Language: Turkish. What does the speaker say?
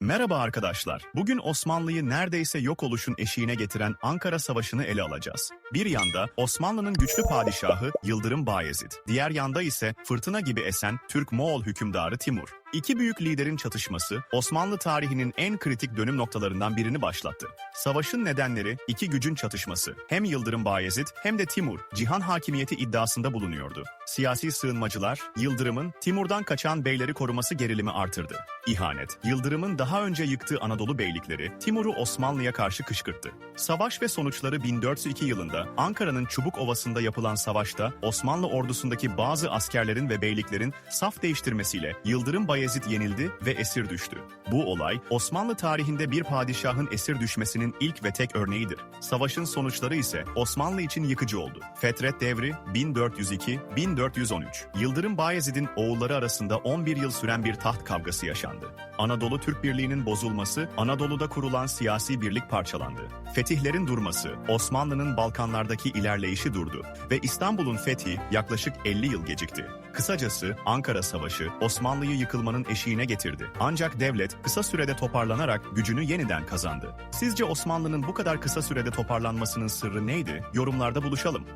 Merhaba arkadaşlar. Bugün Osmanlı'yı neredeyse yok oluşun eşiğine getiren Ankara Savaşı'nı ele alacağız. Bir yanda Osmanlı'nın güçlü padişahı Yıldırım Bayezid, diğer yanda ise fırtına gibi esen Türk-Moğol hükümdarı Timur. İki büyük liderin çatışması Osmanlı tarihinin en kritik dönüm noktalarından birini başlattı. Savaşın nedenleri iki gücün çatışması. Hem Yıldırım Bayezid hem de Timur cihan hakimiyeti iddiasında bulunuyordu. Siyasi sığınmacılar Yıldırım'ın Timur'dan kaçan beyleri koruması gerilimi artırdı. İhanet, Yıldırım'ın daha önce yıktığı Anadolu beylikleri Timur'u Osmanlı'ya karşı kışkırttı. Savaş ve sonuçları 1402 yılında Ankara'nın Çubuk Ovası'nda yapılan savaşta Osmanlı ordusundaki bazı askerlerin ve beyliklerin saf değiştirmesiyle Yıldırım Bayezid yenildi ve esir düştü. Bu olay Osmanlı tarihinde bir padişahın esir düşmesinin ilk ve tek örneğidir. Savaşın sonuçları ise Osmanlı için yıkıcı oldu. Fetret devri 1402-1413. Yıldırım Bayezid'in oğulları arasında 11 yıl süren bir taht kavgası yaşandı. Anadolu Türk Birliği'nin bozulması, Anadolu'da kurulan siyasi birlik parçalandı. Fetihlerin durması, Osmanlı'nın Balkanlardaki ilerleyişi durdu ve İstanbul'un fethi yaklaşık 50 yıl gecikti. Kısacası Ankara Savaşı Osmanlı'yı yıkılmanın eşiğine getirdi. Ancak devlet kısa sürede toparlanarak gücünü yeniden kazandı. Sizce Osmanlı'nın bu kadar kısa sürede toparlanmasının sırrı neydi? Yorumlarda buluşalım.